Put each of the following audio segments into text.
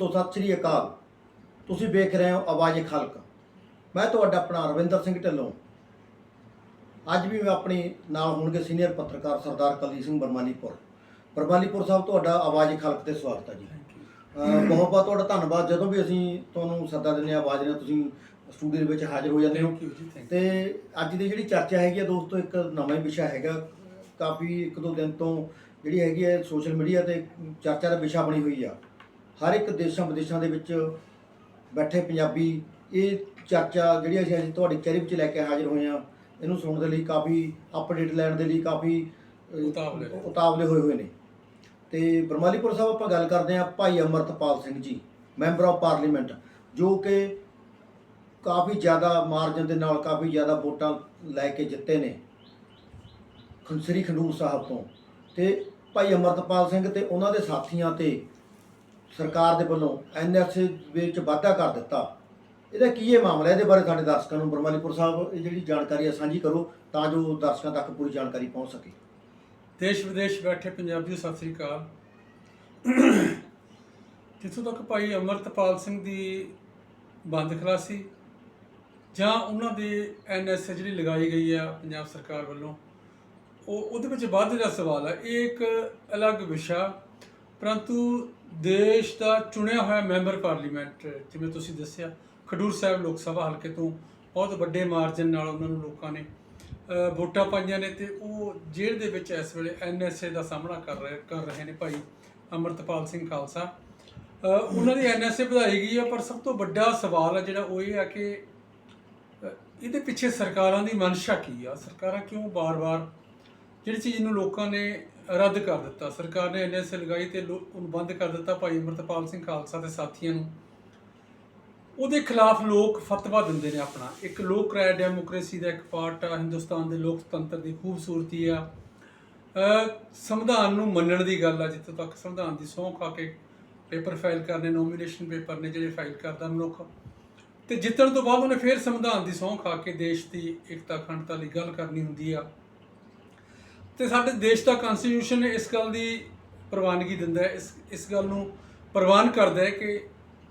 ਦੋਸਤੋ ਸਤਿ ਸ੍ਰੀ ਅਕਾਲ। ਤੁਸੀਂ ਵੇਖ ਰਹੇ ਹੋ ਆਵਾਜ਼ ਖਲਕ। ਮੈਂ ਤੁਹਾਡਾ ਆਪਣਾ ਰਵਿੰਦਰ ਸਿੰਘ ਢਿੱਲੋਂ। ਅੱਜ ਵੀ ਮੈਂ ਆਪਣੇ ਨਾਲ ਹੋਣਗੇ ਸੀਨੀਅਰ ਪੱਤਰਕਾਰ ਸਰਦਾਰ ਕੁਲਦੀਪ ਸਿੰਘ ਬਰਮਾਲੀਪੁਰ। ਬਰਮਾਲੀਪੁਰ ਸਾਹਿਬ ਤੁਹਾਡਾ ਆਵਾਜ਼ ਖਲਕ ਤੇ ਸਵਾਗਤ ਹੈ ਜੀ। ਬਹੁਤ ਬਹੁਤ ਤੁਹਾਡਾ ਧੰਨਵਾਦ। ਜਦੋਂ ਵੀ ਅਸੀਂ ਤੁਹਾਨੂੰ ਸੱਦਾ ਦਿੰਦੇ ਹਾਂ ਆਵਾਜ਼ ਨਾਲ ਤੁਸੀਂ ਸਟੂਡੀਓ ਦੇ ਵਿੱਚ ਹਾਜ਼ਰ ਹੋ ਜਾਂਦੇ ਹੋ। ਤੇ ਅੱਜ ਦੀ ਜਿਹੜੀ ਚਰਚਾ ਹੈਗੀ ਆ ਦੋਸਤੋ ਇੱਕ ਨਵਾਂ ਹੀ ਵਿਸ਼ਾ ਹੈਗਾ। ਕਾਫੀ ਇੱਕ ਦੋ ਦਿਨ ਤੋਂ ਜਿਹੜੀ ਹੈਗੀ ਹੈ ਸੋਸ਼ਲ ਮੀਡੀਆ ਤੇ ਚਰਚਾ ਦਾ ਵਿਸ਼ਾ ਬਣੀ ਹੋਈ ਆ। ਹਰ ਇੱਕ ਦੇਸ਼ਾਂ ਵਿਦੇਸ਼ਾਂ ਦੇ ਵਿੱਚ ਬੈਠੇ ਪੰਜਾਬੀ ਇਹ ਚਰਚਾ ਜਿਹੜੀ ਅਸੀਂ ਅੱਜ ਤੁਹਾਡੀ ਚੈਰੀ ਵਿੱਚ ਲੈ ਕੇ ਹਾਜ਼ਰ ਹੋਏ ਆ ਇਹਨੂੰ ਸੁਣਨ ਦੇ ਲਈ ਕਾਫੀ ਅਪਡੇਟ ਲੈਣ ਦੇ ਲਈ ਕਾਫੀ ਉਤਾਵਲੇ। ਉਤਾਵਲੇ ਹੋਏ ਹੋਏ ਨੇ ਤੇ ਬਰਮਾਲੀਪੁਰ ਸਾਹਿਬ ਆਪਾਂ ਗੱਲ ਕਰਦੇ ਆ ਭਾਈ Amritpal Singh ji member of parliament ਜੋ ਕਿ ਕਾਫੀ ਜ਼ਿਆਦਾ ਮਾਰਜਨ ਦੇ ਨਾਲ ਕਾਫੀ ਜ਼ਿਆਦਾ ਵੋਟਾਂ ਲੈ ਕੇ ਜਿੱਤੇ ਨੇ ਖੰ- ਸ੍ਰੀ ਖੰਡੂਰ ਸਾਹਿਬ ਤੋਂ ਤੇ ਭਾਈ ਅਮਰਤਪਾਲ ਸਿੰਘ ਤੇ ਉਹਨਾਂ ਦੇ ਸਾਥੀਆਂ ਤੇ ਸਰਕਾਰ ਦੇ ਵੱਲੋਂ ਐਨਐਸਏ ਵਿੱਚ ਵਾਧਾ ਕਰ ਦਿੱਤਾ। ਇਹਦਾ ਕੀ ਇਹ ਮਾਮਲਾ? ਇਹਦੇ ਬਾਰੇ ਸਾਡੇ ਦਰਸ਼ਕਾਂ ਨੂੰ ਬਰਮਾਲੀਪੁਰ ਸਾਹਿਬ, ਇਹ ਜਿਹੜੀ ਜਾਣਕਾਰੀ ਹੈ ਸਾਂਝੀ ਕਰੋ ਤਾਂ ਜੋ ਦਰਸ਼ਕਾਂ ਤੱਕ ਪੂਰੀ ਜਾਣਕਾਰੀ ਪਹੁੰਚ ਸਕੇ। ਦੇਸ਼ ਵਿਦੇਸ਼ ਬੈਠੇ ਪੰਜਾਬੀਓ, ਸਤਿ ਸ੍ਰੀ ਅਕਾਲ। ਜਿੱਥੋਂ ਤੱਕ ਭਾਈ ਅਮਰਤਪਾਲ ਸਿੰਘ ਦੀ ਬੰਦ ਖਲਾਸੀ ਜਾਂ ਉਹਨਾਂ ਦੇ ਐਨਐਸਏ ਜਿਹੜੀ ਲਗਾਈ ਗਈ ਆ ਪੰਜਾਬ ਸਰਕਾਰ ਵੱਲੋਂ, ਉਹ ਉਹਦੇ ਵਿੱਚ ਵਾਧੇ ਦਾ ਸਵਾਲ ਹੈ ਇਹ ਇੱਕ ਅਲੱਗ ਵਿਸ਼ਾ ਪਰੰਤੂ ਦੇਸ਼ ਦਾ ਚੁਣਿਆ ਹੋਇਆ ਮੈਂਬਰ ਪਾਰਲੀਮੈਂਟ, ਜਿਵੇਂ ਤੁਸੀਂ ਦੱਸਿਆ, ਖਡੂਰ ਸਾਹਿਬ ਲੋਕ ਸਭਾ ਹਲਕੇ ਤੋਂ ਬਹੁਤ ਵੱਡੇ ਮਾਰਜਨ ਨਾਲ ਉਹਨਾਂ ਨੂੰ ਲੋਕਾਂ ਨੇ ਵੋਟਾਂ ਪਾਈਆਂ ਨੇ ਤੇ ਉਹ ਜੇਲ੍ਹ ਦੇ ਵਿੱਚ ਇਸ ਵੇਲੇ ਐਨਐਸਏ ਦਾ ਸਾਹਮਣਾ ਕਰ ਰਹੇ ਕਰ ਰਹੇ ਨੇ ਭਾਈ ਅਮਰਤਪਾਲ ਸਿੰਘ ਖਾਲਸਾ। ਉਹਨਾਂ ਦੀ ਐਨਐਸਏ ਵਧਾਈ ਗਈ ਆ, ਪਰ ਸਭ ਤੋਂ ਵੱਡਾ ਸਵਾਲ ਆ ਜਿਹੜਾ ਉਹ ਇਹ ਆ ਕਿ ਇਹਦੇ ਪਿੱਛੇ ਸਰਕਾਰਾਂ ਦੀ ਮਨਸ਼ਾ ਕੀ ਆ? ਸਰਕਾਰਾਂ ਕਿਉਂ ਬਾਰ-ਬਾਰ ਜਿਹੜੀ ਚੀਜ਼ ਨੂੰ ਲੋਕਾਂ ਨੇ ਰੱਦ ਕਰ ਦਿੱਤਾ। ਸਰਕਾਰ ਨੇ ਐਨਐਸਏ ਲਗਾਈ ਤੇ ਲੋ- ਉਹਨੂੰ ਬੰਦ ਕਰ ਦਿੱਤਾ ਭਾਈ ਅਮਰਤਪਾਲ ਸਿੰਘ ਖਾਲਸਾ ਤੇ ਸਾਥੀਆਂ ਨੂੰ। ਉਹਦੇ ਖਿਲਾਫ ਲੋਕ ਫਤਵਾ ਦਿੰਦੇ ਨੇ ਆਪਣਾ। ਇੱਕ ਲੋਕ ਰਾਏ ਡੈਮੋਕ੍ਰੇਸੀ ਦਾ ਇੱਕ ਪਾਰਟ ਆ, ਹਿੰਦੁਸਤਾਨ ਦੇ ਲੋਕਤੰਤਰ ਦੀ ਖੂਬਸੂਰਤੀ ਆ। ਸੰਵਿਧਾਨ ਨੂੰ ਮੰਨਣ ਦੀ ਗੱਲ ਆ, ਜਿੱਥੇ ਤੱਕ ਸੰਵਿਧਾਨ ਦੀ ਸਹੁੰ ਖਾ ਕੇ ਪੇਪਰ ਫਾਈਲ ਕਰਨੇ, ਨੋਮੀਨੇਸ਼ਨ ਪੇਪਰ ਨੇ ਜਿਹੜੇ ਫਾਈਲ ਕਰਦਾ ਮਨੁੱਖ। ਤੇ ਜਿੱਤਣ ਤੋਂ ਬਾਅਦ ਉਹਨੇ ਫਿਰ ਸੰਵਿਧਾਨ ਦੀ ਸਹੁੰ ਖਾ ਕੇ ਦੇਸ਼ ਦੀ ਇਕਤਾ ਅਖੰਡਤਾ ਲਈ ਗੱਲ ਕਰਨੀ ਹੁੰਦੀ ਆ। ਤੇ ਸਾਡੇ ਦੇਸ਼ ਦਾ ਕਨਸਟੀਟਿਊਸ਼ਨ ਇਸ ਗੱਲ ਦੀ ਪ੍ਰਵਾਨਗੀ ਦਿੰਦਾ ਹੈ, ਇਸ ਇਸ ਗੱਲ ਨੂੰ ਪ੍ਰਵਾਨ ਕਰਦਾ ਹੈ ਕਿ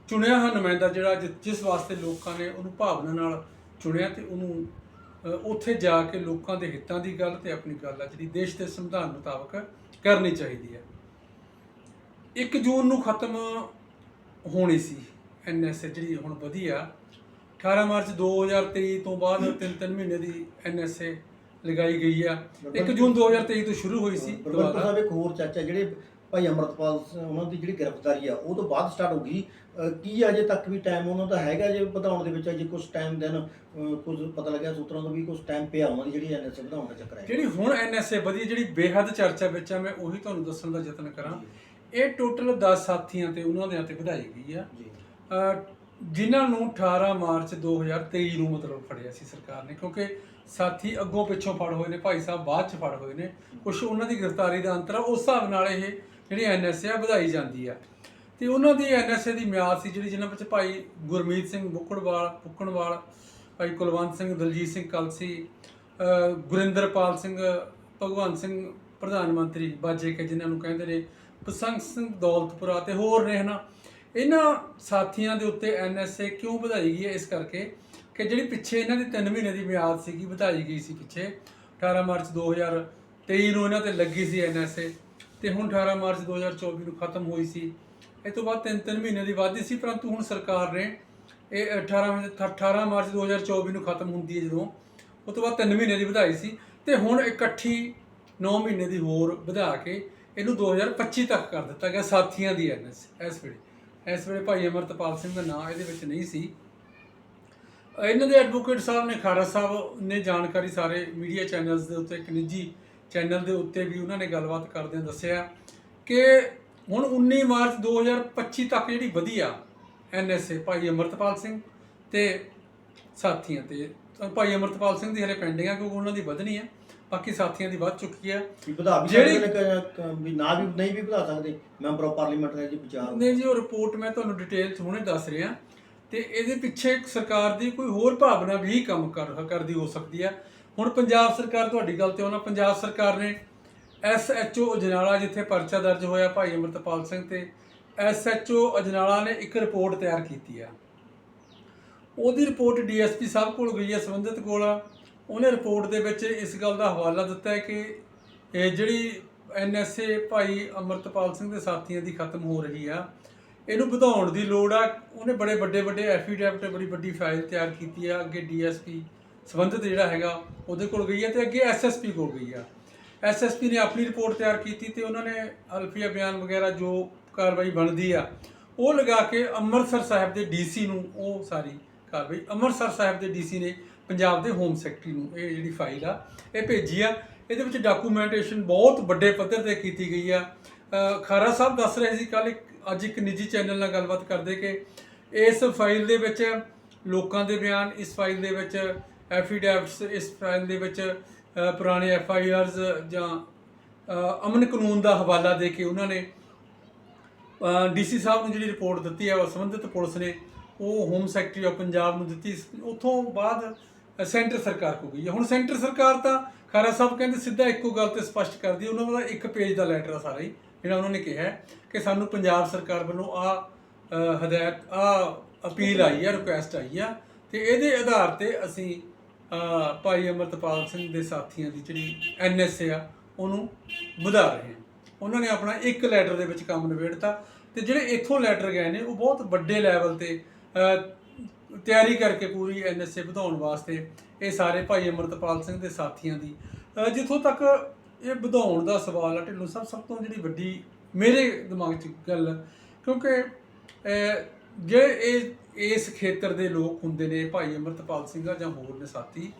ਚੁਣਿਆ ਹੋਇਆ ਨੁਮਾਇੰਦਾ ਜਿਹੜਾ ਜਿ- ਜਿਸ ਵਾਸਤੇ ਲੋਕਾਂ ਨੇ ਉਹਨੂੰ ਭਾਵਨਾ ਨਾਲ ਚੁਣਿਆ ਤੇ ਉਹਨੂੰ ਉੱਥੇ ਜਾ ਕੇ ਲੋਕਾਂ ਦੇ ਹਿੱਤਾਂ ਦੀ ਗੱਲ ਤੇ ਆਪਣੀ ਗੱਲ ਆ, ਜਿਹੜੀ ਦੇਸ਼ ਦੇ ਸੰਵਿਧਾਨ ਮੁਤਾਬਕ ਕਰਨੀ ਚਾਹੀਦੀ ਹੈ। 1 ਜੂਨ ਨੂੰ ਖਤਮ ਹੋਣੀ ਸੀ ਐਨਐਸਏ ਜਿਹੜੀ ਹੁਣ ਵਧੀ ਆ 18 ਮਾਰਚ 2023 ਤੋਂ ਬਾਅਦ ਤਿੰਨ ਤਿੰਨ ਮਹੀਨੇ ਦੀ ਐਨਐਸਏ ਲਗਾਈ ਗਈ ਆ। 1 ਜੂਨ 2023 ਤੋਂ ਸ਼ੁਰੂ ਹੋਈ ਸੀ ਦੁਬਾਰਾ। ਸਾਹਿਬ ਇੱਕ ਹੋਰ ਚਰਚਾ ਜਿਹੜੇ ਭਾਈ ਅਮਰਤਪਾਲ ਉਹਨਾਂ ਦੀ ਜਿਹੜੀ ਗ੍ਰਿਫਤਾਰੀ ਆ ਉਹ ਤੋਂ ਬਾਅਦ ਸਟਾਰਟ ਹੋ ਗਈ। ਕੀ ਅਜੇ ਤੱਕ ਵੀ ਟਾਈਮ ਉਹਨਾਂ ਦਾ ਹੈਗਾ ਜੇ ਵਧਾਉਣ ਦੇ ਵਿੱਚ? ਅਜੇ ਕੁਝ ਟਾਈਮ ਦਿਨ ਅਹ ਕੁਝ ਪਤਾ ਲੱਗਿਆ ਸੂਤਰਾਂ ਤੋਂ ਵੀ ਕੁਝ ਟਾਈਮ ਪਿਆ ਉਹਨਾਂ ਦੀ ਜਿਹੜੀ ਐਨਐਸਏ ਵਧਾਉਣ ਦਾ ਚੱਕਰ ਹੈ। ਜਿਹੜੀ ਹੁਣ ਐਨਐਸਏ ਵਧੀ ਜਿਹੜੀ ਬੇਹੱਦ ਚਰਚਾ ਵਿੱਚ ਆ ਮੈਂ ਉਹੀ ਤੁਹਾਨੂੰ ਦੱਸਣ ਦਾ ਯਤਨ ਕਰਾਂ। ਇਹ ਟੋਟਲ 10 ਸਾਥੀਆਂ ਤੇ ਉਹਨਾਂ ਦੇ ਤੇ ਵਧਾਈ ਗਈ ਆ। ਜਿਨ੍ਹਾਂ ਨੂੰ 18 ਮਾਰਚ 2023 ਨੂੰ ਮਤਲਬ ਫੜਿਆ ਸੀ ਸਰਕਾਰ ਨੇ, ਕਿਉਂਕਿ ਸਾਥੀ ਅੱਗੋਂ ਪਿੱਛੋਂ ਫੜ ਹੋਏ ਨੇ, ਭਾਈ ਸਾਹਿਬ ਬਾਅਦ ਚ ਫੜ ਹੋਏ ਨੇ ਕੁਝ ਉਹਨਾਂ ਦੀ ਗ੍ਰਿਫਤਾਰੀ ਦਾ ਅੰਤਰ ਆ, ਉਸ ਹਿਸਾਬ ਨਾਲ ਇਹ ਜਿਹੜੀ ਐਨਐਸਏ ਆ ਵਧਾਈ ਜਾਂਦੀ ਆ। ਤੇ ਉਹਨਾਂ ਦੀ ਐਨਐਸਏ ਦੀ ਮਿਆਦ ਸੀ ਜਿਹੜੀ ਜਿਨ੍ਹਾਂ ਵਿੱਚ ਭਾਈ ਗੁਰਮੀਤ ਸਿੰਘ ਬੁੱਕੜਵਾਲ ਪੁੱਕਣਵਾਲ ਭਾਈ ਕੁਲਵੰਤ ਸਿੰਘ, ਦਲਜੀਤ ਸਿੰਘ ਕਲਸੀ ਗੁਰਿੰਦਰਪਾਲ ਸਿੰਘ, ਭਗਵੰਤ ਸਿੰਘ, ਪ੍ਰਧਾਨ ਮੰਤਰੀ ਬਾਜੇ ਕੇ ਜਿਨ੍ਹਾਂ ਨੂੰ ਕਹਿੰਦੇ ਨੇ ਪ੍ਰਸੰਗ ਸਿੰਘ ਦੌਲਤਪੁਰਾ ਤੇ ਹੋਰ ਨੇ, ਹਨਾ। ਇਹਨਾਂ ਸਾਥੀਆਂ ਦੇ ਉੱਤੇ ਐਨਐਸਏ ਕਿਉਂ ਵਧਾਈ ਗਈ ਹੈ? ਇਸ ਕਰਕੇ ਕਿ ਜਿਹੜੀ ਪਿੱਛੇ ਇਹਨਾਂ ਦੀ 3 ਮਹੀਨੇ ਦੀ ਮਿਆਦ ਸੀਗੀ, ਵਧਾਈ ਗਈ ਸੀ ਪਿੱਛੇ। 18 ਮਾਰਚ 2023 ਨੂੰ ਇਹਨਾਂ ਤੇ ਲੱਗੀ ਸੀ ਐਨਐਸਏ ਤੇ ਹੁਣ 18 ਮਾਰਚ 2024 ਨੂੰ ਖਤਮ ਹੋਈ ਸੀ। ਇਹ ਤੋਂ ਬਾਅਦ 3-3 ਮਹੀਨੇ ਦੀ ਵਾਧੀ ਸੀ, ਪਰੰਤੂ ਹੁਣ ਸਰਕਾਰ ਨੇ ਇਹ 18 ਮਹੀਨੇ- 18 ਮਾਰਚ 2024 ਨੂੰ ਖਤਮ ਹੁੰਦੀ ਹੈ ਜਦੋਂ। ਉਹ ਤੋਂ ਬਾਅਦ 3 ਮਹੀਨੇ ਦੀ ਵਧਾਈ ਸੀ ਤੇ ਹੁਣ ਇਕੱਠੀ 9 ਮਹੀਨੇ ਦੀ ਹੋਰ ਵਧਾ ਕੇ ਇਹਨੂੰ 2025 ਤੱਕ ਕਰ ਦਿੱਤਾ ਗਿਆ ਸਾਥੀਆਂ ਦੀ ਐਨਐਸ ਇਸ ਵੇਲੇ। ਇਸ ਵੇਲੇ ਭਾਈ ਅਮਰਤਪਾਲ ਸਿੰਘ ਦਾ ਨਾਂ ਇਹਦੇ ਵਿੱਚ ਨਹੀਂ ਸੀ। ਇਹਨਾਂ ਦੇ ਐਡਵੋਕੇਟ ਸਾਹਿਬ ਨੇ ਖਾਰਾ ਸਾਹਿਬ ਨੇ ਜਾਣਕਾਰੀ ਸਾਰੇ ਮੀਡੀਆ ਚੈਨਲਸ ਦੇ ਉੱਤੇ, ਇੱਕ ਨਿੱਜੀ ਚੈਨਲ ਦੇ ਉੱਤੇ ਵੀ ਉਹਨਾਂ ਨੇ ਗੱਲਬਾਤ ਕਰਦਿਆਂ ਦੱਸਿਆ ਕਿ ਹੁਣ 19 ਮਾਰਚ 2025 ਤੱਕ ਜਿਹੜੀ ਵਧੀਆ ਐਨਐਸਏ ਭਾਈ ਅਮਰਤਪਾਲ ਸਿੰਘ ਤੇ ਸਾਥੀਆਂ ਤੇ, ਭਾਈ ਅਮਰਤਪਾਲ ਸਿੰਘ ਦੀ ਹਲੇ ਪੈਂਡਿੰਗ ਆ ਕਿਉਂਕਿ ਉਹਨਾਂ ਦੀ ਵਧਣੀ ਹੈ ਬਾਕੀ ਸਾਥੀਆਂ ਦੀ ਵੱਧ ਚੁੱਕੀ ਹੈ। ਵੀ ਵਧਾ ਵੀ ਜਿਹੜੀ- ਸਕਦੇ ਨੇ ਕਿ- ਕਿ ਵੀ ਨਾ ਵੀ ਨਹੀਂ ਵੀ ਵਧਾ ਸਕਦੇ ਮੈਂਬਰ ਆਫ ਪਾਰਲੀਮੈਂਟ ਦੇ ਜੀ ਵਿਚਾਰ ਨਹੀਂ ਜੀ ਉਹ ਰਿਪੋਰਟ ਮੈਂ ਤੁਹਾਨੂੰ ਡਿਟੇਲ ਚ ਹੁਣੇ ਦੱਸ ਰਿਹਾ। ਤੇ ਇਹਦੇ ਪਿੱਛੇ ਸਰਕਾਰ ਦੀ ਕੋਈ ਹੋਰ ਭਾਵਨਾ ਵੀ ਕੰਮ ਕਰ ਕਰਦੀ ਹੋ ਸਕਦੀ ਹੈ। ਹੁਣ ਪੰਜਾਬ ਸਰਕਾਰ ਤੁਹਾਡੀ ਗੱਲ ਤੇ ਉਹਨਾਂ ਪੰਜਾਬ ਸਰਕਾਰ ਨੇ ਐਸਐਚਓ ਅਜਨਾਲਾ ਜਿੱਥੇ ਪਰਚਾ ਦਰਜ ਹੋਇਆ ਭਾਈ ਅਮਰਤਪਾਲ ਸਿੰਘ ਤੇ ਐਸਐਚਓ ਅਜਨਾਲਾ ਨੇ ਇੱਕ ਰਿਪੋਰਟ ਤਿਆਰ ਕੀਤੀ ਆ ਉਹਦੀ ਰਿਪੋਰਟ ਡੀਐਸਪੀ ਸਾਹਿਬ ਕੋਲ ਗਈ ਹੈ ਸੰਬੰਧਿਤ ਕੋਲ। ਉਹਨੇ ਰਿਪੋਰਟ ਦੇ ਵਿੱਚ ਇਸ ਗੱਲ ਦਾ ਹਵਾਲਾ ਦਿੱਤਾ ਹੈ ਕਿ, ਇਹ ਜਿਹੜੀ ਐਨਐਸਏ ਭਾਈ ਅਮਰਤਪਾਲ ਸਿੰਘ ਦੇ ਸਾਥੀਆਂ ਦੀ ਖਤਮ ਹੋ ਰਹੀ ਆ, ਇਹਨੂੰ ਵਧਾਉਣ ਦੀ ਲੋੜ ਆ। ਉਹਨੇ ਬੜੇ ਵੱਡੇ ਵੱਡੇ ਐਫੀਡੈਵਿਟ, ਬੜੀ ਵੱਡੀ ਫਾਈਲ ਤਿਆਰ ਕੀਤੀ ਆ। ਅੱਗੇ ਡੀਐਸਪੀ ਸੰਬੰਧਿਤ ਜਿਹੜਾ ਹੈਗਾ, ਉਹਦੇ ਕੋਲ ਗਈ ਹੈ ਤੇ ਅੱਗੇ ਐਸਐਸਪੀ ਕੋਲ ਗਈ ਆ। ਐਸਐਸਪੀ ਨੇ ਆਪਣੀ ਰਿਪੋਰਟ ਤਿਆਰ ਕੀਤੀ ਤੇ ਉਹਨਾਂ ਨੇ ਅਲਫੀਆ ਬਿਆਨ ਵਗੈਰਾ ਜੋ ਕਾਰਵਾਈ ਬਣਦੀ ਆ, ਉਹ ਲਗਾ ਕੇ ਅੰਮ੍ਰਿਤਸਰ ਸਾਹਿਬ ਦੇ ਡੀਸੀ ਨੂੰ ਉਹ ਸਾਰੀ ਕਾਰਵਾਈ, ਅੰਮ੍ਰਿਤਸਰ ਸਾਹਿਬ ਦੇ ਡੀਸੀ ਨੇ ਪੰਜਾਬ ਦੇ ਹੋਮ ਸੈਕਟਰੀ ਨੂੰ ਇਹ ਜਿਹੜੀ ਫਾਈਲ ਆ ਇਹ ਭੇਜੀ ਆ। ਇਹਦੇ ਵਿੱਚ ਡਾਕੂਮੈਂਟੇਸ਼ਨ ਬਹੁਤ ਵੱਡੇ ਪੱਧਰ ਤੇ ਕੀਤੀ ਗਈ ਆ। ਅ, ਖਾਰਾ ਸਾਹਿਬ ਦੱਸ ਰਹੇ ਸੀ ਕੱਲ ਅੱਜ ਇੱਕ ਨਿੱਜੀ ਚੈਨਲ ਨਾਲ ਗੱਲਬਾਤ ਕਰਦੇ ਕਿ ਇਸ ਫਾਈਲ ਦੇ ਵਿੱਚ ਲੋਕਾਂ ਦੇ ਬਿਆਨ ਇਸ ਫਾਈਲ ਦੇ ਵਿੱਚ ਐਫੀਡੈਵਿਟਸ ਇਸ ਫਾਈਲ ਦੇ ਵਿੱਚ ਪੁਰਾਣੇ ਐਫ ਆਈ ਆਰਸ ਜਾਂ ਅਮਨ ਕਾਨੂੰਨ ਦਾ ਹਵਾਲਾ ਦੇ ਕੇ ਉਹਨਾਂ ਨੇ ਡੀਸੀ ਸਾਹਿਬ ਨੂੰ ਜਿਹੜੀ ਰਿਪੋਰਟ ਦਿੱਤੀ ਹੈ ਉਹ ਸੰਬੰਧਿਤ ਪੁਲਿਸ ਨੇ ਉਹ ਹੋਮ ਸੈਕਟਰੀ ਆਫ ਪੰਜਾਬ ਨੂੰ ਦਿੱਤੀ। ਉੱਥੋਂ ਬਾਅਦ ਸੈਂਟਰ ਸਰਕਾਰ ਕੋ ਗਈ ਹੈ। ਹੁਣ ਸੈਂਟਰ ਸਰਕਾਰ ਤਾਂ ਖਾਰਾ ਸਾਹਿਬ ਕਹਿੰਦੇ ਸਿੱਧਾ ਇੱਕੋ ਗੱਲ ਤੇ ਸਪਸ਼ਟ ਕਰਦੀ ਉਹਨਾਂ ਦਾ ਇੱਕ ਪੇਜ ਦਾ ਲੈਟਰ ਆ ਸਾਰਾ ਹੀ, ਜਿਹੜਾ ਉਹਨਾਂ ਨੇ ਕਿਹਾ ਕਿ ਸਾਨੂੰ ਪੰਜਾਬ ਸਰਕਾਰ ਵੱਲੋਂ ਆ ਹਦਾਇਤ, ਆ ਅਪੀਲ ਆਈ ਹੈ ਰਿਕੁਐਸਟ ਆਈ ਆ ਤੇ ਇਹਦੇ ਆਧਾਰ ਤੇ ਅਸੀਂ ਭਾਈ ਅਮਰਤਪਾਲ ਸਿੰਘ ਦੇ ਸਾਥੀਆਂ ਦੀ ਜਿਹੜੀ ਐਨਐਸਏ ਆ, ਉਹਨੂੰ ਵਧਾ ਰਹੇ ਹਾਂ। ਉਹਨਾਂ ਨੇ ਆਪਣਾ ਇੱਕ ਲੈਟਰ ਦੇ ਵਿੱਚ ਕੰਮ ਨਿਬੇੜਤਾ ਤੇ ਜਿਹੜੇ ਇੱਥੋਂ ਲੈਟਰ ਗਏ ਨੇ, ਉਹ ਬਹੁਤ ਵੱਡੇ ਲੈਵਲ ਤੇ ਤਿਆਰੀ ਕਰਕੇ ਪੂਰੀ ਐਨਐਸਏ ਵਧਾਉਣ ਵਾਸਤੇ ਇਹ ਸਾਰੇ ਭਾਈ ਅਮਰਤਪਾਲ ਸਿੰਘ ਦੇ ਸਾਥੀਆਂ ਦੀ। ਜਿੱਥੋਂ ਤੱਕ ਇਹ ਵਧਾਉਣ ਦਾ ਸਵਾਲ ਆ ਢਿੱਲੋਂ ਸਭ ਸਭ ਤੋਂ ਜਿਹੜੀ ਵੱਡੀ ਮੇਰੇ ਦਿਮਾਗ 'ਚ ਗੱਲ ਕਿਉਂਕਿ ਅ, ਜੇ ਇਹ ਇਸ ਖੇਤਰ ਦੇ ਲੋਕ ਹੁੰਦੇ ਨੇ ਭਾਈ ਅਮਰਤਪਾਲ ਸਿੰਘ ਜਾਂ ਹੋਰ ਨੇ ਸਾਥੀ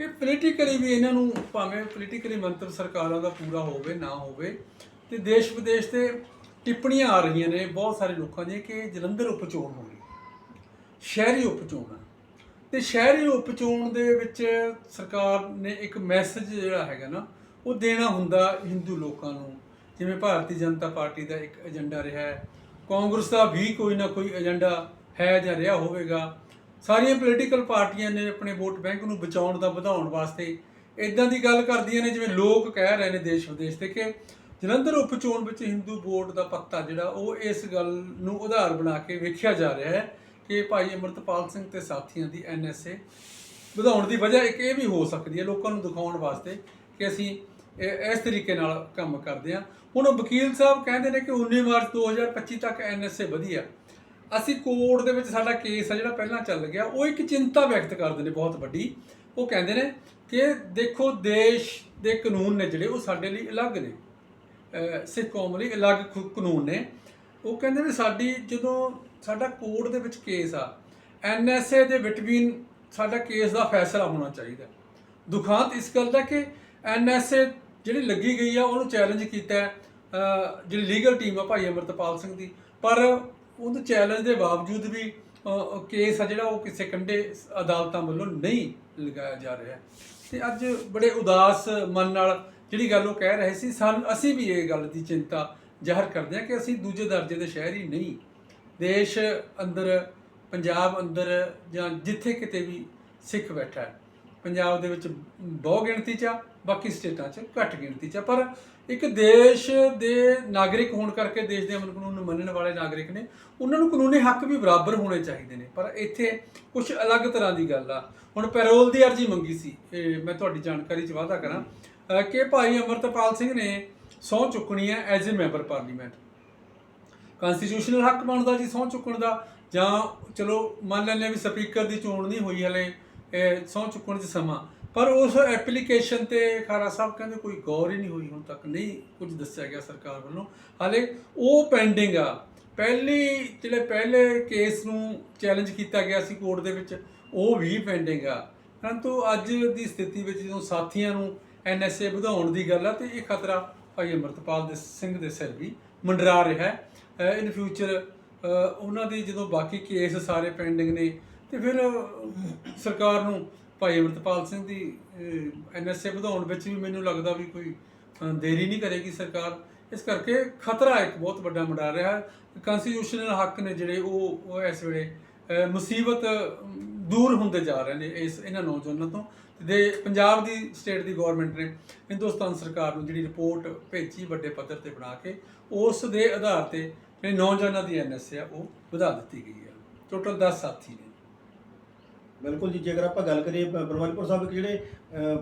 ਇਹ ਪੋਲੀਟੀਕਲੀ ਵੀ ਇਹਨਾਂ ਨੂੰ ਭਾਵੇਂ ਪੋਲੀਟੀਕਲੀ ਮੰਤਵ ਸਰਕਾਰਾਂ ਦਾ ਪੂਰਾ ਹੋਵੇ ਨਾ ਹੋਵੇ ਤੇ ਦੇਸ਼ ਵਿਦੇਸ਼ ਤੇ ਟਿੱਪਣੀਆਂ ਆ ਰਹੀਆਂ ਨੇ ਬਹੁਤ ਸਾਰੇ ਲੋਕਾਂ ਦੀਆਂ ਕਿ ਜਲੰਧਰ ਉਪਚੋਣ ਹੋਣੀ। ਸ਼ਹਿਰੀ ਉਪਚੋਣ ਆ ਤੇ ਸ਼ਹਿਰੀ ਉਪਚੋਣ ਦੇ ਵਿੱਚ ਸਰਕਾਰ ਨੇ ਇੱਕ ਮੈਸੇਜ ਜਿਹੜਾ ਹੈਗਾ ਨਾ, ਉਹ ਦੇਣਾ ਹੁੰਦਾ ਹਿੰਦੂ ਲੋਕਾਂ ਨੂੰ। ਜਿਵੇਂ ਭਾਰਤੀ ਜਨਤਾ ਪਾਰਟੀ ਦਾ ਇੱਕ ਏਜੰਡਾ ਰਿਹਾ ਹੈ। ਕਾਂਗਰਸ ਦਾ ਵੀ ਕੋਈ ਨਾ ਕੋਈ ਏਜੰਡਾ ਹੈ ਜਾਂ ਰਿਹਾ ਹੋਵੇਗਾ। ਸਾਰੀਆਂ ਪੋਲੀਟੀਕਲ ਪਾਰਟੀਆਂ ਨੇ ਆਪਣੇ ਵੋਟ ਬੈਂਕ ਨੂੰ ਬਚਾਉਣ ਦਾ, ਵਧਾਉਣ ਵਾਸਤੇ ਇਦਾਂ ਦੀ ਗੱਲ ਕਰਦੀਆਂ ਨੇ, ਜਿਵੇਂ ਲੋਕ ਕਹਿ ਰਹੇ ਨੇ ਦੇਸ਼ ਵਿਦੇਸ਼ ਤੇ ਕਿ ਜਲੰਧਰ ਉਪਚੋਣ ਵਿੱਚ ਹਿੰਦੂ ਵੋਟ ਦਾ ਪੱਤਾ ਜਿਹੜਾ, ਉਹ ਇਸ ਗੱਲ ਨੂੰ ਉਧਾਰ ਬਣਾ ਕੇ ਵੇਖਿਆ ਜਾ ਰਿਹਾ ਹੈ ਕਿ ਭਾਈ ਅਮਰਤਪਾਲ ਸਿੰਘ ਤੇ ਸਾਥੀਆਂ ਦੀ ਐਨਐਸਏ ਵਧਾਉਣ ਦੀ ਵਜ੍ਹਾ ਇੱਕ ਇਹ ਵੀ ਹੋ ਸਕਦੀ ਹੈ ਲੋਕਾਂ ਨੂੰ ਦਿਖਾਉਣ ਵਾਸਤੇ ਕਿ ਅਸੀਂ ਇਸ ਤਰੀਕੇ ਨਾਲ ਕੰਮ ਕਰਦੇ ਹਾਂ। ਹੁਣ ਵਕੀਲ ਸਾਹਿਬ ਕਹਿੰਦੇ ਨੇ ਕਿ 19 ਮਾਰਚ 2025 ਤੱਕ ਐਨਐਸਏ ਵਧੀ ਆ। ਅਸੀਂ ਕੋਰਟ ਦੇ ਵਿੱਚ ਸਾਡਾ ਕੇਸ ਆ ਜਿਹੜਾ ਪਹਿਲਾਂ ਚੱਲ ਗਿਆ, ਉਹ ਇੱਕ ਚਿੰਤਾ ਵਿਅਕਤ ਕਰਦੇ ਨੇ ਬਹੁਤ ਵੱਡੀ। ਉਹ ਕਹਿੰਦੇ ਨੇ ਕਿ ਦੇਖੋ ਦੇਸ਼ ਦੇ ਕਾਨੂੰਨ ਨੇ ਜਿਹੜੇ, ਉਹ ਸਾਡੇ ਲਈ ਅਲੱਗ ਨੇ। ਸਿੱਖ ਕੌਮ ਲਈ ਅਲੱਗ ਖੁ- ਕਾਨੂੰਨ ਨੇ। ਉਹ ਕਹਿੰਦੇ ਨੇ ਸਾਡੀ ਜਦੋਂ ਸਾਡਾ ਕੋਰਟ ਦੇ ਵਿੱਚ ਕੇਸ ਆ। ਐਨਐਸਏ ਦੇ ਬਿਟਵੀਨ ਸਾਡਾ ਕੇਸ ਦਾ ਫੈਸਲਾ ਹੋਣਾ ਚਾਹੀਦਾ ਦੁਖਾਂਤ ਇਸ ਗੱਲ ਦਾ ਕਿ ਐਨਐਸਏ ਜਿਹੜੀ ਲੱਗੀ ਗਈ ਆ ਉਹਨੂੰ ਚੈਲੰਜ ਕੀਤਾ ਹੈ, ਜਿਹੜੀ ਲੀਗਲ ਟੀਮ ਆ ਭਾਈ ਅਮਰਤਪਾਲ ਸਿੰਘ ਦੀ। ਪਰ ਉਹਦੇ ਚੈਲੰਜ ਦੇ ਬਾਵਜੂਦ ਵੀ ਕੇਸ ਆ ਜਿਹੜਾ ਉਹ ਕਿਸੇ ਕੰਡੇ ਅਦਾਲਤਾਂ ਵੱਲੋਂ ਨਹੀਂ ਲਗਾਇਆ ਜਾ ਰਿਹਾ ਤੇ ਅੱਜ ਬੜੇ ਉਦਾਸ ਮਨ ਨਾਲ ਜਿਹੜੀ ਗੱਲ ਉਹ ਕਹਿ ਰਹੇ ਸੀ ਸਾਨੂੰ ਅਸੀਂ ਵੀ ਇਹ ਗੱਲ ਦੀ ਚਿੰਤਾ ਜ਼ਾਹਰ ਕਰਦੇ ਹਾਂ ਕਿ ਅਸੀਂ ਦੂਜੇ ਦਰਜੇ ਦੇ ਸ਼ਹਿਰੀ ਨਹੀਂ ਦੇਸ਼ ਅੰਦਰ, ਪੰਜਾਬ ਅੰਦਰ ਜਾਂ ਜਿੱਥੇ ਕਿਤੇ ਵੀ ਸਿੱਖ ਬੈਠਾ ਹੈ। ਪੰਜਾਬ ਦੇ ਵਿੱਚ ਬਹੁ ਗਿਣਤੀ ਚ ਆ, ਬਾਕੀ ਸਟੇਟਾਂ 'ਚ ਘੱਟ ਗਿਣਤੀ 'ਚ ਆ। ਪਰ ਇੱਕ ਦੇਸ਼ ਦੇ ਨਾਗਰਿਕ ਹੋਣ ਕਰਕੇ ਦੇਸ਼ ਦੇ ਅਮਨ ਕਾਨੂੰਨ ਨੂੰ ਮੰਨਣ ਵਾਲੇ ਨਾਗਰਿਕ ਨੇ, ਉਹਨਾਂ ਨੂੰ ਕਾਨੂੰਨੀ ਹੱਕ ਵੀ ਬਰਾਬਰ ਹੋਣੇ ਚਾਹੀਦੇ ਨੇ। ਪਰ ਇੱਥੇ ਕੁਝ ਅਲੱਗ ਤਰ੍ਹਾਂ ਦੀ ਗੱਲ ਆ। ਹੁਣ ਪੈਰੋਲ ਦੀ ਅਰਜ਼ੀ ਮੰਗੀ ਸੀ। ਇਹ ਮੈਂ ਤੁਹਾਡੀ ਜਾਣਕਾਰੀ 'ਚ ਵਾਅਦਾ ਕਰਾਂ। ਕਿ ਭਾਈ ਅਮਰਤਪਾਲ ਸਿੰਘ ਨੇ ਸਹੁੰ ਚੁੱਕਣੀ ਹੈ as a member parliament. Constitutional ਹੱਕ ਬਣਦਾ ਜੀ, ਸਹੁੰ ਚੁੱਕਣ ਦਾ, ਜਾਂ ਚਲੋ ਮੰਨ ਲੈਂਦੇ ਹਾਂ ਵੀ ਸਪੀਕਰ ਦੀ ਚੋਣ ਨਹੀਂ ਹੋਈ ਹਲੇ ਸਹੁੰ ਚੁੱਕਣ 'ਚ ਸਮਾਂ। ਪਰ ਉਸ ਐਪਲੀਕੇਸ਼ਨ ਤੇ ਖਾਰਾ ਸਾਹਿਬ ਕਹਿੰਦੇ ਕੋਈ ਗੌਰ ਹੀ ਨਹੀਂ ਹੋਈ ਹੁਣ ਤੱਕ, ਨਹੀਂ ਕੁਝ ਦੱਸਿਆ ਗਿਆ ਸਰਕਾਰ ਵੱਲੋਂ। ਹਾਲੇ ਉਹ ਪੈਂਡਿੰਗ ਆ। ਪਹਿਲੀ, ਜਿਹੜੇ ਪਹਿਲੇ ਕੇਸ ਨੂੰ ਚੈਲੰਜ ਕੀਤਾ ਗਿਆ ਸੀ ਕੋਰਟ ਦੇ ਵਿੱਚ, ਉਹ ਵੀ ਪੈਂਡਿੰਗ ਆ। ਪਰੰਤੂ ਅੱਜ ਦੀ ਸਥਿਤੀ ਵਿੱਚ ਜਦੋਂ ਸਾਥੀਆਂ ਨੂੰ ਐਨਐਸਏ ਵਧਾਉਣ ਦੀ ਗੱਲ ਆ, ਤੇ ਇਹ ਖਤਰਾ ਭਾਈ ਅਮਰਤਪਾਲ ਦੇ ਸਿੰਘ ਦੇ ਸਿਰ ਵੀ ਮੰਡਰਾ ਰਿਹਾ ਹੈ। ਇਨ ਫਿਊਚਰ ਉਹਨਾਂ ਦੀ ਜਦੋਂ ਬਾਕੀ ਕੇਸ ਸਾਰੇ ਪੈਂਡਿੰਗ ਨੇ, ਤੇ ਫਿਰ ਸਰਕਾਰ ਨੂੰ ਭਾਈ ਅਮਰਤਪਾਲ ਸਿੰਘ ਦੀ ਐਨਐਸਏ ਵਧਾਉਣ ਵਿੱਚ ਵੀ ਮੈਨੂੰ ਲੱਗਦਾ ਵੀ ਕੋਈ ਦੇਰੀ ਨਹੀਂ ਕਰੇਗੀ ਸਰਕਾਰ। ਇਸ ਕਰਕੇ ਖਤਰਾ ਇੱਕ ਬਹੁਤ ਵੱਡਾ ਮੰਡਾ ਰਿਹਾ। ਹੈ ਕਨਸਟੀਟਿਊਸ਼ਨਲ ਹੱਕ ਨੇ ਜਿਹੜੇ ਉਹ ਉਹ ਇਸ ਵੇਲੇ ਮੁਸੀਬਤ ਦੂਰ ਹੁੰਦੇ ਜਾ ਰਹੇ ਨੇ ਇਸ ਇਹਨਾਂ ਨੌਜਵਾਨਾਂ ਤੋਂ। ਦੇ ਪੰਜਾਬ ਦੀ ਸਟੇਟ ਦੀ ਗਵਰਨਮੈਂਟ ਨੇ ਹਿੰਦੁਸਤਾਨ ਸਰਕਾਰ ਨੂੰ ਜਿਹੜੀ ਰਿਪੋਰਟ ਭੇਜੀ ਵੱਡੇ ਪੱਧਰ ਤੇ ਬਣਾ ਕੇ, ਉਸ ਦੇ ਆਧਾਰ ਤੇ ਜਿਹੜੀ ਨੌਜਵਾਨਾਂ ਦੀ ਐਨਐਸਏ ਆ, ਉਹ ਵਧਾ ਦਿੱਤੀ ਗਈ ਆ। ਟੋਟਲ 10 ਸਾਥੀ ਨੇ। ਬਿਲਕੁਲ ਜੀ, ਜੇਕਰ ਆਪਾਂ ਗੱਲ ਕਰੀਏ, ਬ- ਸਾਹਿਬ ਇੱਕ ਜਿਹੜੇ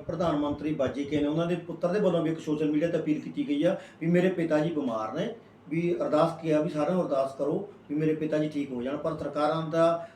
ਪ੍ਰਧਾਨ ਮੰਤਰੀ ਬਾਜੀ ਕੇ ਨੇ, ਉਹਨਾਂ ਦੇ ਪੁੱਤਰ ਦੇ ਵੱਲੋਂ ਵੀ ਇੱਕ ਸੋਸ਼ਲ ਮੀਡੀਆ ਤੇ ਅਪੀਲ ਕੀਤੀ ਗਈ ਆ ਵੀ ਮੇਰੇ ਪਿਤਾ ਜੀ ਬਿਮਾਰ ਨੇ, ਵੀ ਅਰਦਾਸ ਕਿਹਾ ਵੀ ਸਾਰਿਆਂ ਨੂੰ ਅਰਦਾਸ ਕਰੋ ਵੀ ਮੇਰੇ ਪਿਤਾ ਜੀ ਠੀਕ ਹੋ ਜਾਣ। ਪਰ ਸਰਕਾਰਾਂ ਦਾ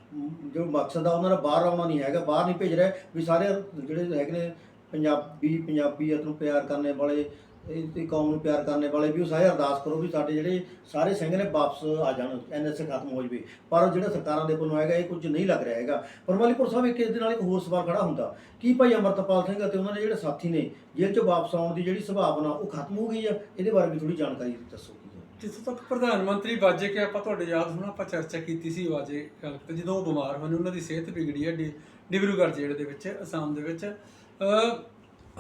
ਜੋ ਮਕਸਦ ਆ, ਉਹਨਾਂ ਦਾ ਬਾਹਰ ਆਉਣਾ ਨਹੀਂ ਹੈਗਾ, ਬਾਹਰ ਨਹੀਂ ਭੇਜ ਰਿਹਾ, ਵੀ ਸਾਰੇ ਜਿਹੜੇ ਹੈਗੇ ਨੇ, ਪੰਜਾਬੀ ਪੰਜਾਬੀਅਤ ਨੂੰ ਪਿਆਰ ਕਰਨ ਵਾਲੇ ਇਹ ਤੇ ਕੌਮ ਨੂੰ ਪਿਆਰ ਕਰਨੇ ਵਾਲੇ ਵੀ ਉਹ ਸਾਰੇ ਅਰਦਾਸ ਕਰੋ ਵੀ ਸਾਡੇ ਜਿਹੜੇ ਸਾਰੇ ਸਿੰਘ ਨੇ ਵਾਪਸ ਆ ਜਾਣ ਐਨਐਸਏ ਖਤਮ ਹੋ ਜਵੇ। ਪਰ ਜਿਹੜਾ ਸਰਕਾਰਾਂ ਦੇ ਵੱਲੋਂ ਹੈਗਾ ਇਹ ਕੁਝ ਨਹੀਂ ਲੱਗ ਰਿਹਾ ਹੈਗਾ। ਪਰਮਾਲੀਪੁਰ ਸਾਹਿਬ ਇੱਕ ਇਸ ਦੇ ਨਾਲ ਇੱਕ ਹੋਰ ਸਵਾਲ ਖੜਾ ਹੁੰਦਾ। ਕੀ ਭਾਈ ਅਮਰਤਪਾਲ ਸਿੰਘ ਅਤੇ ਉਹਨਾਂ ਦੇ ਜਿਹੜੇ ਸਾਥੀ ਨੇ, ਜੇਲ੍ਹ ਚੋਂ ਵਾਪਸ ਆਉਣ ਦੀ ਜਿਹੜੀ ਸੰਭਾਵਨਾ, ਉਹ ਖਤਮ ਹੋ ਗਈ ਆ ਇਹਦੇ ਬਾਰੇ ਵੀ ਥੋੜੀ ਜਾਣਕਾਰੀ ਦੱਸੋ ਜਿੱਥੋਂ ਤੱਕ ਪ੍ਰਧਾਨ ਮੰਤਰੀ ਬਾਜੇ ਕੇ ਆਪਾਂ ਤੁਹਾਡੇ ਯਾਦ ਹੋਣਾ ਆਪਾਂ ਚਰਚਾ ਕੀਤੀ ਸੀ ਵਾਜੇ ਗੱਲ ਤੇ ਜਦੋਂ ਉਹ ਬਿਮਾਰ ਹੋਏ ਉਹਨਾਂ ਦੀ ਸਿਹਤ ਵਿਗੜੀ ਹੈ ਡਿ- ਡਿਬਰੂਗੜ੍ਹ ਜੇਲ੍ਹ ਦੇ ਵਿੱਚ, ਅਸਾਮ ਦੇ ਵਿੱਚ।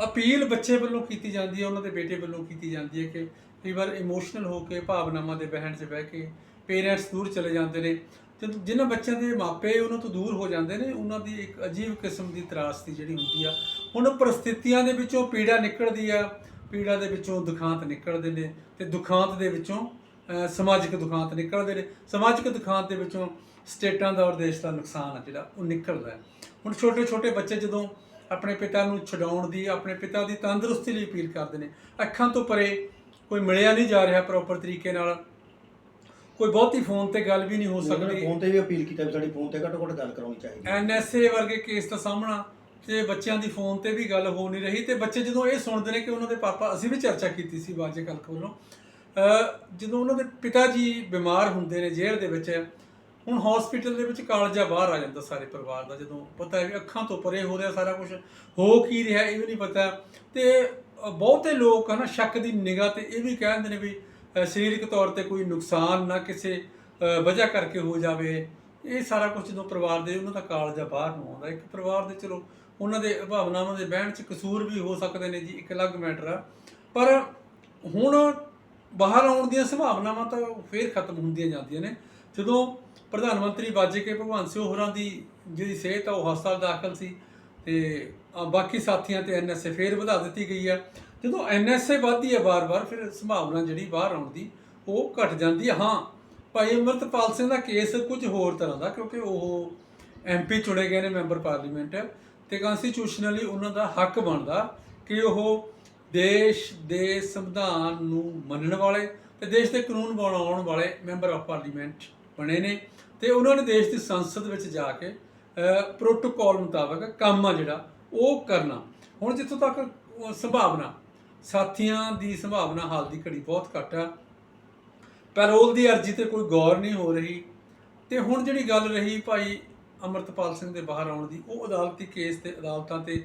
ਅਪੀਲ ਬੱਚੇ ਵੱਲੋਂ ਕੀਤੀ ਜਾਂਦੀ ਹੈ, ਉਹਨਾਂ ਦੇ ਬੇਟੇ ਵੱਲੋਂ ਕੀਤੀ ਜਾਂਦੀ ਹੈ ਕਿ ਕਈ ਵਾਰ ਇਮੋਸ਼ਨਲ ਹੋ ਕੇ ਭਾਵਨਾਵਾਂ ਦੇ ਬਹਿਣ 'ਚ ਬਹਿ ਕੇ ਪੇਰੈਂਟਸ ਦੂਰ ਚਲੇ ਜਾਂਦੇ ਨੇ। ਤੇ ਜਿਨ੍ਹਾਂ ਬੱਚਿਆਂ ਦੇ ਮਾਪੇ ਉਹਨਾਂ ਤੋਂ ਦੂਰ ਹੋ ਜਾਂਦੇ ਨੇ, ਉਹਨਾਂ ਦੀ ਇੱਕ ਅਜੀਬ ਕਿਸਮ ਦੀ ਤਰਾਸਦੀ ਜਿਹੜੀ ਹੁੰਦੀ ਆ। ਹੁਣ ਪਰਿਸਥਿਤੀਆਂ ਦੇ ਵਿੱਚੋਂ ਪੀੜਾ ਨਿਕਲਦੀ ਆ, ਪੀੜਾ ਦੇ ਵਿੱਚੋਂ ਦੁਖਾਂਤ ਨਿਕਲਦੇ ਨੇ ਤੇ ਦੁਖਾਂਤ ਦੇ ਵਿੱਚੋਂ ਸਮਾਜਿਕ ਦੁਖਾਂਤ ਨਿਕਲਦੇ ਨੇ। ਸਮਾਜਿਕ ਦੁਖਾਂਤ ਦੇ ਵਿੱਚੋਂ ਸਟੇਟਾਂ ਦਾ ਔਰ ਦੇਸ਼ ਦਾ ਨੁਕਸਾਨ ਆ ਜਿਹੜਾ, ਉਹ ਨਿਕਲਦਾ ਹੈ। ਹੁਣ ਛੋਟੇ ਛੋਟੇ ਬੱਚੇ ਜਦੋਂ ਆਪਣੇ ਪਿਤਾ ਨੂੰ ਛਡਾਉਣ ਦੀ ਆਪਣੇ ਪਿਤਾ ਦੀ ਤੰਦਰੁਸਤੀ ਲਈ ਅਪੀਲ ਕਰਦੇ ਨੇ। ਅੱਖਾਂ ਤੋਂ ਪਰੇ ਕੋਈ ਮਿਲਿਆ ਨਹੀਂ ਜਾ ਰਿਹਾ ਪ੍ਰੋਪਰ ਤਰੀਕੇ ਨਾਲ। ਕੋਈ ਬਹੁਤੀ ਫੋਨ ਤੇ ਗੱਲ ਵੀ ਨਹੀਂ ਹੋ ਸਕਦੀ। ਫੋਨ ਤੇ ਵੀ ਅਪੀਲ ਕੀਤੀ ਵੀ ਸਾਡੀ ਫੋਨ ਤੇ ਘੱਟੋ ਘੱਟ ਗੱਲ ਕਰਾਉਣੀ ਚਾਹੀਦੀ ਐਨਐਸਏ ਵਰਗੇ ਕੇਸ ਦਾ ਸਾਹਮਣਾ ਤੇ ਬੱਚਿਆਂ ਦੀ ਫੋਨ ਤੇ ਵੀ ਗੱਲ ਹੋ ਨਹੀਂ ਰਹੀ ਤੇ ਬੱਚੇ ਜਦੋਂ ਇਹ ਸੁਣਦੇ ਨੇ ਕਿ ਉਹਨਾਂ ਦੇ ਪਾਪਾ ਅਸੀਂ ਵੀ ਚਰਚਾ ਕੀਤੀ ਸੀ ਬਾਜੇ ਕਲਕ ਵੱਲੋਂ ਅਹ ਜਦੋਂ ਉਹਨਾਂ ਦੇ ਪਿਤਾ ਜੀ ਬਿਮਾਰ ਹੁੰਦੇ ਨੇ ਜੇਲ੍ਹ ਦੇ ਵਿੱਚ ਹੁਣ ਹਸਪੀਟਲ ਦੇ ਵਿੱਚ ਕਾਲਜਾ ਬਾਹਰ ਆ ਜਾਂਦਾ ਸਾਰੇ ਪਰਿਵਾਰ ਦਾ, ਜਦੋਂ ਪਤਾ ਹੈ ਵੀ ਅੱਖਾਂ ਤੋਂ ਪਰੇ ਹੋ ਰਿਹਾ ਸਾਰਾ ਕੁਝ ਹੋ ਕੀ ਰਿਹਾ ਇਹ ਵੀ ਨਹੀਂ ਪਤਾ। ਤੇ ਬਹੁਤੇ ਲੋਕ ਹਨਾ, ਸ਼ੱਕ ਦੀ ਨਿਗਾਹ ਤੇ ਇਹ ਵੀ ਕਹਿੰਦੇ ਨੇ ਵੀ ਸਰੀਰਕ ਤੌਰ ਤੇ ਕੋਈ ਨੁਕਸਾਨ ਨਾ ਕਿਸੇ ਵਜ੍ਹਾ ਕਰਕੇ ਹੋ ਜਾਵੇ। ਇਹ ਸਾਰਾ ਕੁਝ ਜਦੋਂ ਪਰਿਵਾਰ ਦੇ ਉਹਨਾਂ ਦਾ ਕਾਲਜਾ ਬਾਹਰ ਨੂੰ ਆਉਂਦਾ, ਇੱਕ ਪਰਿਵਾਰ ਦੇ ਚਲੋ, ਉਹਨਾਂ ਦੇ ਭਾਵਨਾਵਾਂ ਦੇ ਬਹਿਣ ਚ ਕਸੂਰ ਵੀ ਹੋ ਸਕਦੇ ਨੇ ਜੀ, ਇੱਕ ਅਲੱਗ ਮੈਟਰ ਆ। ਪਰ ਹੁਣ ਬਾਹਰ ਆਉਣ ਦੀਆਂ ਸੰਭਾਵਨਾਵਾਂ ਤਾਂ ਫੇਰ ਖਤਮ ਹੁੰਦੀਆਂ ਜਾਂਦੀਆਂ ਨੇ। ਜਦੋਂ ਪ੍ਰਧਾਨ ਮੰਤਰੀ ਬਾਜੇ ਕੇ ਭਗਵੰਤ ਸਿੰਘ ਹੋਰਾਂ ਦੀ ਜਿਹੜੀ ਸਿਹਤ ਆ, ਉਹ ਹਸਪਤਾਲ ਦਾਖਲ ਸੀ ਤੇ ਬਾਕੀ ਸਾਥੀਆਂ ਤੇ ਐਨਐਸਏ ਫੇਰ ਵਧਾ ਦਿੱਤੀ ਗਈ ਆ। ਜਦੋਂ ਐਨਐਸਏ ਵੱਧਦੀ ਹੈ ਵਾਰ-ਵਾਰ, ਫਿਰ ਸੰਭਾਵਨਾ ਜਿਹੜੀ ਬਾਹਰ ਆਉਣ ਦੀ ਉਹ ਘਟ ਜਾਂਦੀ ਹੈ ਹਾਂ, ਭਾਈ ਅਮਰਤਪਾਲ ਸਿੰਘ ਦਾ ਕੇਸ ਕੁਝ ਹੋਰ ਤਰ੍ਹਾਂ ਦਾ, ਕਿਉਂਕਿ ਉਹ ਐਮਪੀ ਚੁਣੇ ਗਏ ਨੇ, ਮੈਂਬਰ ਪਾਰਲੀਮੈਂਟ। ਤੇ ਕਨਸਟੀਟਿਊਸ਼ਨਲੀ ਉਹਨਾਂ ਦਾ ਹੱਕ ਬਣਦਾ ਕਿ ਉਹ ਦੇਸ਼ ਦੇ ਸੰਵਿਧਾਨ ਨੂੰ ਮੰਨਣ ਵਾਲੇ ਤੇ ਦੇਸ਼ ਦੇ ਕਾਨੂੰਨ ਬਣਾਉਣ ਵਾਲੇ ਮੈਂਬਰ ਆਫ ਪਾਰਲੀਮੈਂਟ ਬਣੇ ਨੇ ਤੇ ਉਹਨਾਂ ਨੇ ਦੇਸ਼ ਦੀ ਸੰਸਦ ਵਿੱਚ ਜਾ ਕੇ ਪ੍ਰੋਟੋਕਾਲ ਮੁਤਾਬਕ ਕੰਮ ਆ ਜਿਹੜਾ, ਉਹ ਕਰਨਾ। ਹੁਣ ਜਿੱਥੋਂ ਤੱਕ ਸੰਭਾਵਨਾ, ਸਾਥੀਆਂ ਦੀ ਸੰਭਾਵਨਾ ਹਾਲ ਦੀ ਘੜੀ ਬਹੁਤ ਘੱਟ ਆ। ਪੈਰੋਲ ਦੀ ਅਰਜ਼ੀ ਤੇ ਕੋਈ ਗੌਰ ਨਹੀਂ ਹੋ ਰਹੀ। ਤੇ ਹੁਣ ਜਿਹੜੀ ਗੱਲ ਰਹੀ ਭਾਈ ਅਮਰਤਪਾਲ ਸਿੰਘ ਦੇ ਬਾਹਰ ਆਉਣ ਦੀ, ਉਹ ਅਦਾਲਤੀ ਕੇਸ ਤੇ, ਅਦਾਲਤਾਂ ਤੇ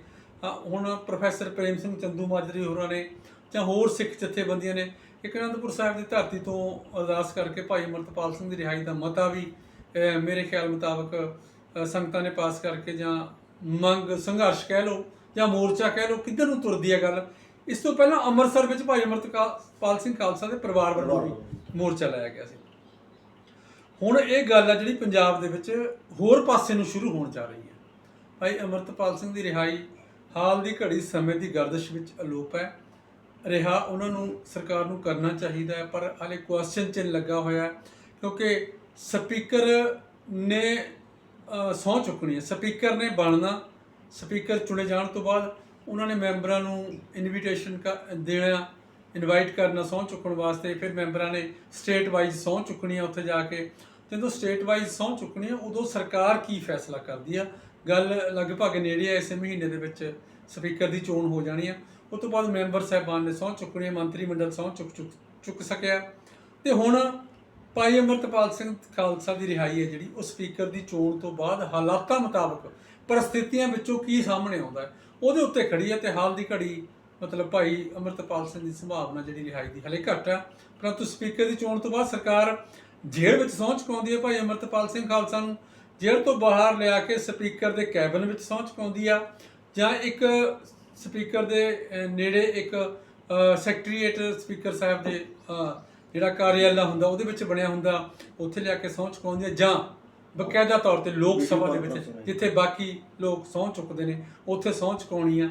ਹੁਣ ਪ੍ਰੋਫੈਸਰ ਪ੍ਰੇਮ ਸਿੰਘ ਚੰਦੂ ਮਾਜਰੀ ਹੋਰਾਂ ਨੇ ਜਾਂ ਹੋਰ ਸਿੱਖ ਜਥੇਬੰਦੀਆਂ ਨੇ ਇੱਕ ਅਨੰਦਪੁਰ ਸਾਹਿਬ ਦੀ ਧਰਤੀ ਤੋਂ ਅਰਦਾਸ ਕਰਕੇ ਭਾਈ ਅਮਰਤਪਾਲ ਸਿੰਘ ਦੀ ਰਿਹਾਈ ਦਾ ਮਤਾ ਵੀ ਮੇਰੇ ਖਿਆਲ ਮੁਤਾਬਕ ਸੰਗਤਾਂ ਨੇ ਪਾਸ ਕਰਕੇ ਜਾਂ ਮੰਗ, ਸੰਘਰਸ਼ ਕਹਿ ਲਓ ਜਾਂ ਮੋਰਚਾ ਕਹਿ ਲਓ, ਕਿੱਧਰ ਨੂੰ ਤੁਰਦੀ ਹੈ ਗੱਲ? ਇਸ ਤੋਂ ਪਹਿਲਾਂ ਅੰਮ੍ਰਿਤਸਰ ਵਿੱਚ ਭਾਈ ਅਮਰਤਪਾਲ ਸਿੰਘ ਖਾਲਸਾ ਦੇ ਪਰਿਵਾਰ ਵੱਲੋਂ ਵੀ ਮੋਰਚਾ ਲਾਇਆ ਗਿਆ ਸੀ। ਹੁਣ ਇਹ ਗੱਲ ਆ ਜਿਹੜੀ ਪੰਜਾਬ ਦੇ ਵਿੱਚ ਹੋਰ ਪਾਸੇ ਨੂੰ ਸ਼ੁਰੂ ਹੋਣ ਜਾ ਰਹੀ ਹੈ। ਭਾਈ ਅਮਰਤਪਾਲ ਸਿੰਘ ਦੀ ਰਿਹਾਈ ਹਾਲ ਦੀ ਘੜੀ ਸਮੇਂ ਦੀ ਗਰਦਸ਼ ਵਿੱਚ ਅਲੋਪ ਹੈ। ਰਿਹਾ, ਉਹਨਾਂ ਨੂੰ ਸਰਕਾਰ ਨੂੰ ਕਰਨਾ ਚਾਹੀਦਾ ਹੈ, ਪਰ ਹਾਲੇ ਕੁਐਸਚਨ ਚਿੰਨ ਲੱਗਾ ਹੋਇਆ, ਕਿਉਂਕਿ ਸਪੀਕਰ ਨੇ ਸਹੁੰ ਚੁੱਕਣੀ ਹੈ। ਸਪੀਕਰ ਨੇ ਬਣਨਾ ਸਪੀਕਰ ਚੁਣੇ ਜਾਣ ਤੋਂ ਬਾਅਦ ਉਹਨਾਂ ਨੇ ਮੈਂਬਰਾਂ ਨੂੰ ਇਨਵੀਟੇਸ਼ਨ ਦੇਣਾ ਇਨਵਾਈਟ ਕਰਨਾ, ਸਹੁੰ ਚੁੱਕਣ ਵਾਸਤੇ, ਫਿਰ ਮੈਂਬਰਾਂ ਨੇ ਸਟੇਟ ਵਾਈਜ਼ ਸਹੁੰ ਚੁੱਕਣੀ ਹੈ ਉੱਥੇ ਜਾ ਕੇ। ਜਦੋਂ ਸਟੇਟ ਵਾਈਜ਼ ਸਹੁੰ ਚੁੱਕਣੀ ਹੈ, ਉਦੋਂ ਸਰਕਾਰ ਕੀ ਫੈਸਲਾ ਕਰਦੀ ਆ ਗੱਲ ਲਗਭਗ ਨੇੜੇ ਆ ਇਸੇ ਮਹੀਨੇ ਦੇ ਵਿੱਚ ਸਪੀਕਰ ਦੀ ਚੋਣ ਹੋ ਜਾਣੀ ਆ ਉਸ ਤੋਂ ਬਾਅਦ ਮੈਂਬਰ ਸਾਹਿਬਾਨ ਨੇ ਸਹੁੰ ਚੁੱਕਣੀ, ਮੰਤਰੀ ਮੰਡਲ ਸਹੁੰ ਚੁੱਕ ਚੁੱਕ ਚੁੱਕ ਸਕਿਆ। ਤੇ ਹੁਣ ਭਾਈ ਅਮਰਤਪਾਲ ਸਿੰਘ ਖਾਲਸਾ ਦੀ ਰਿਹਾਈ ਹੈ ਜਿਹੜੀ, ਉਹ ਸਪੀਕਰ ਦੀ ਚੋਣ ਤੋਂ ਬਾਅਦ ਹਾਲਾਤਾਂ ਮੁਤਾਬਕ ਪਰਿਸਥਿਤੀਆਂ ਵਿੱਚੋਂ ਕੀ ਸਾਹਮਣੇ ਆਉਂਦਾ ਉਹਦੇ ਉੱਤੇ ਖੜੀ ਹੈ ਤੇ ਹਾਲ ਦੀ ਘੜੀ ਮਤਲਬ ਭਾਈ ਅਮਰਤਪਾਲ ਸਿੰਘ ਦੀ ਸੰਭਾਵਨਾ ਜਿਹੜੀ ਰਿਹਾਈ ਦੀ ਹਲੇ ਘੱਟ ਆ ਪਰੰਤੂ ਸਪੀਕਰ ਦੀ ਚੋਣ ਤੋਂ ਬਾਅਦ ਸਰਕਾਰ ਜੇਲ੍ਹ ਵਿੱਚ ਸਹੁੰ ਚੁਕਾਉਂਦੀ ਹੈ ਭਾਈ ਅਮਰਤਪਾਲ ਸਿੰਘ ਖਾਲਸਾ ਨੂੰ। ਜੇਲ੍ਹ ਤੋਂ ਬਾਹਰ ਲਿਆ ਕੇ ਸਪੀਕਰ ਦੇ ਕੈਬਨ ਵਿੱਚ ਸਹੁੰ ਚੁਕਾਉਂਦੀ ਆ ਜਾਂ ਇੱਕ ਸਪੀਕਰ ਦੇ ਨੇੜੇ ਇੱਕ ਸੈਕਟਰੀਏਟ ਸਪੀਕਰ ਸਾਹਿਬ ਦੇ ਜਿਹੜਾ ਕਾਰਿਆਲਾ ਹੁੰਦਾ ਉਹਦੇ ਵਿੱਚ ਬਣਿਆ ਹੁੰਦਾ ਉੱਥੇ ਲਿਆ ਕੇ ਸਹੁੰ ਚੁਕਾਉਂਦੀ ਜਾਂ ਬਕਾਇਦਾ ਤੌਰ ਤੇ ਲੋਕ ਸਭਾ ਦੇ ਵਿੱਚ ਜਿੱਥੇ ਬਾਕੀ ਲੋਕ ਸਹੁੰ ਚੁੱਕਦੇ ਨੇ ਉੱਥੇ ਸਹੁੰ ਚੁਕਾਉਣੀ ਆ।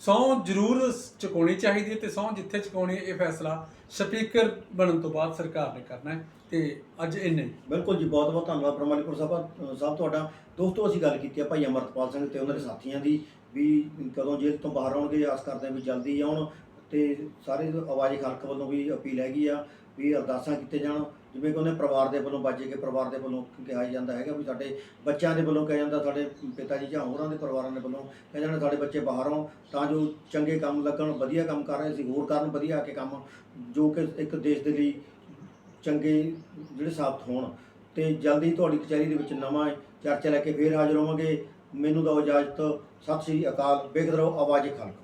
ਸਹੁੰ ਜ਼ਰੂਰ ਚੁਕਾਉਣੀ ਚਾਹੀਦੀ ਹੈ ਤੇ ਸਹੁੰ ਜਿੱਥੇ ਚੁਕਾਉਣੀ ਹੈ ਇਹ ਫੈਸਲਾ ਸਪੀਕਰ ਬਣਨ ਤੋਂ ਬਾਅਦ ਸਰਕਾਰ ਨੇ ਕਰਨਾ ਹੈ ਤੇ ਅੱਜ ਇੰਨੇ। ਬਿਲਕੁਲ ਜੀ ਬਹੁਤ ਬਹੁਤ ਧੰਨਵਾਦ ਪ੍ਰਮਾਲੀਪੁਰ ਸਾਹਿਬ ਸਾਹਿਬ ਤੁਹਾਡਾ। ਦੋਸਤੋ ਅਸੀਂ ਗੱਲ ਕੀਤੀ ਆ ਭਾਈ ਅਮਰਤਪਾਲ ਸਿੰਘ ਤੇ ਉਹਨਾਂ ਦੇ ਸਾਥੀਆਂ ਦੀ। ਵੀ ਕਦੋਂ ਜੇਲ੍ਹ ਤੋਂ ਬਾਹਰ ਆਉਣਗੇ, ਆਸ ਕਰਦੇ ਹਾਂ ਵੀ ਜਲਦੀ ਆਉਣ ਤੇ ਸਾਰੇ ਆਵਾਜ਼ ਖਲਕ ਵੱਲੋਂ ਵੀ ਅਪੀਲ ਹੈਗੀ ਆ ਵੀ ਅਰਦਾਸਾਂ ਕੀਤੇ ਜਾਣ, ਜਿਵੇਂ ਕਿ ਉਹਨੇ ਪਰਿਵਾਰ ਦੇ ਵੱਲੋਂ ਬਾਜੇ ਕੇ ਪਰਿਵਾਰ ਦੇ ਵੱਲੋਂ ਕਿਹਾ ਜਾਂਦਾ ਹੈਗਾ ਵੀ ਸਾਡੇ ਬੱਚਿਆਂ ਦੇ ਵੱਲੋਂ ਕਿਹਾ ਜਾਂਦਾ, ਸਾਡੇ ਪਿਤਾ ਜੀ ਜਾਂ ਹੋਰਾਂ ਦੇ ਪਰਿਵਾਰਾਂ ਦੇ ਵੱਲੋਂ ਕਿਹਾ ਜਾਂਦਾ ਸਾਡੇ ਬੱਚੇ ਬਾਹਰ ਆਉਣ ਤਾਂ ਜੋ ਚੰਗੇ ਕੰਮ ਲੱਗਣ, ਵਧੀਆ ਕੰਮ ਕਰ ਰਹੇ ਸੀ ਹੋਰ ਕਰਨ, ਵਧੀਆ ਆ ਕੇ ਕੰਮ ਜੋ ਕਿ ਇੱਕ ਦੇਸ਼ ਦੇ ਲਈ ਚੰਗੇ ਜਿਹੜੇ ਸਾਬਤ ਹੋਣ ਤੇ ਜਲਦੀ ਤੁਹਾਡੀ ਕਚਹਿਰੀ ਦੇ ਵਿੱਚ ਨਵਾਂ ਚਰਚਾ ਲੈ ਕੇ ਫੇਰ ਹਾਜ਼ਰ ਹੋਵਾਂਗੇ। ਮੈਨੂੰ ਦਿਓ ਇਜਾਜ਼ਤ ਸਤਿ ਸ੍ਰੀ ਅਕਾਲ ਵੇਖਦੇ ਰਹੋ ਆਵਾਜ਼ ਖਲਕ